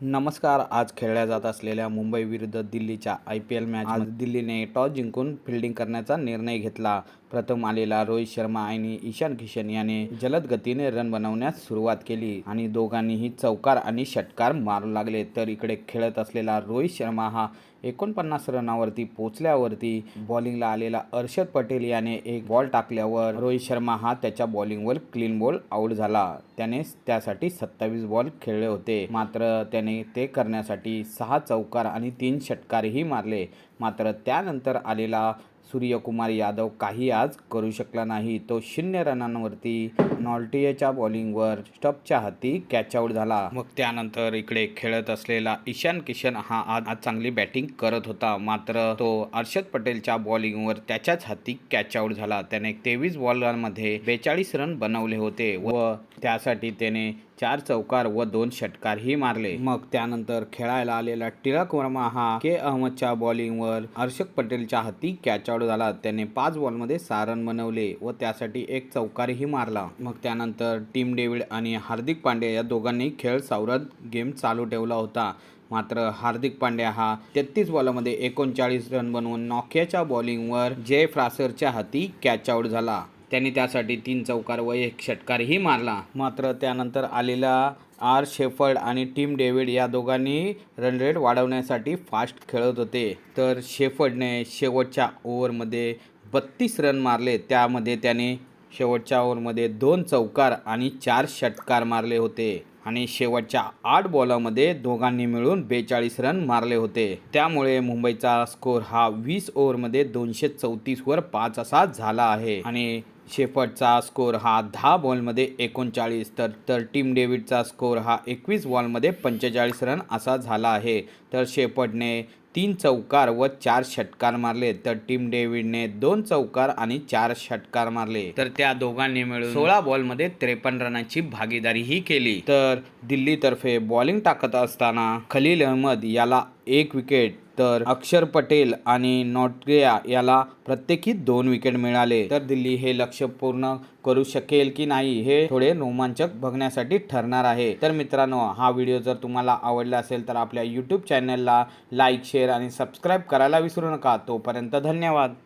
नमस्कार आज खेळल्या जात असलेल्या मुंबई विरुद्ध दिल्लीच्या आय पी एल मॅच दिल्लीने टॉस जिंकून फिल्डिंग करण्याचा निर्णय घेतला. प्रथम आलेला रोहित शर्मा आणि ईशान किशन याने जलद गतीने रन बनवण्यास सुरुवात केली आणि दोघांनीही चौकार आणि षटकार मारू लागले. तर इकडे खेळत असलेला रोहित शर्मा हा एकोणपन्नास रनावरती पोचल्यावरती बॉलिंगला आलेला अर्षद पटेल याने एक बॉल टाकल्यावर रोहित शर्मा हा त्याच्या बॉलिंगवर क्लीन बॉल आऊट झाला. त्याने त्यासाठी सत्तावीस बॉल खेळले होते. मात्र त्याने ते करण्यासाठी सहा चौकार आणि तीन षटकारही मारले. मात्र त्यानंतर आलेला सूर्यकुमार यादव काही आज करू शकला नाही. तो शून्य रनांवरती नॉल्टियाच्या बॉलिंगवर स्टपच्या हाती कॅचआउट झाला. मग त्यानंतर इकडे खेळत असलेला ईशान किशन हा आज आज चांगली बॅटिंग करत होता. मात्र तो अर्षद पटेलच्या बॉलिंगवर त्याच्याच हाती कॅचआऊट झाला. त्याने तेवीस बॉलरमध्ये बेचाळीस रन बनवले होते व त्यासाठी त्याने चार चौकार व दोन षटकारही मारले. मग त्यानंतर खेळायला आलेला टिळक वर्मा हा के अहमदच्या बॉलिंगवर हर्षद पटेलच्या हाती कॅच खेळाडू झाला. त्याने पाच बॉलमध्ये सहा रन बनवले व त्यासाठी एक चौकारही मारला. मग त्यानंतर टीम डेव्हिड आणि हार्दिक पांड्या या दोघांनी खेळ सावरत गेम चालू ठेवला होता. मात्र हार्दिक पांड्या हा तेहतीस बॉलमध्ये एकोणचाळीस रन बनवून नॉकियाच्या बॉलिंगवर जय फ्रासरच्या हाती कॅच आऊट झाला. त्यांनी त्यासाठी तीन चौकार व एक षटकारही मारला. मात्र त्यानंतर आलेला आर शेफर्ड आणि टीम डेव्हिड या दोघांनी रन रेट वाढवण्यासाठी फास्ट खेळत होते. तर शेफर्डने शेवटच्या ओव्हरमध्ये बत्तीस रन मारले. त्यामध्ये त्याने शेवटच्या ओव्हरमध्ये दोन चौकार आणि चार षटकार मारले होते आणि शेवटच्या आठ बॉलामध्ये दोघांनी मिळून बेचाळीस रन मारले होते. त्यामुळे मुंबईचा स्कोर हा वीस ओव्हरमध्ये दोनशे चौतीसवर पाच असा झाला आहे. आणि शेफर्डचा स्कोर हा दहा बॉलमध्ये एकोणचाळीस तर तर टीम डेव्हिडचा स्कोर हा एकवीस बॉलमध्ये पंचेचाळीस रन असा झाला आहे. तर शेफर्डने तीन चौकार व चार षटकार मारले तर टीम डेव्हिडने दोन चौकार आणि चार षटकार मारले. तर त्या दोघांनी मिळून सोळा बॉलमध्ये त्रेपन्न रनांची भागीदारीही केली. तर दिल्लीतर्फे बॉलिंग टाकत असताना खलील अहमद याला एक विकेट तर अक्षर पटेल आणि नॉटग्रिया याला प्रत्येकी दोन विकेट मिळाले. तर दिल्ली हे लक्ष पूर्ण करू शकेल की नाही हे थोडे रोमांचक बघण्यासाठी ठरणार आहे. तर मित्रांनो हा व्हिडिओ जर तुम्हाला आवडला असेल तर आपल्या यूट्यूब चॅनलला लाईक शेअर आणि सबस्क्राईब करायला विसरू नका. तोपर्यंत धन्यवाद.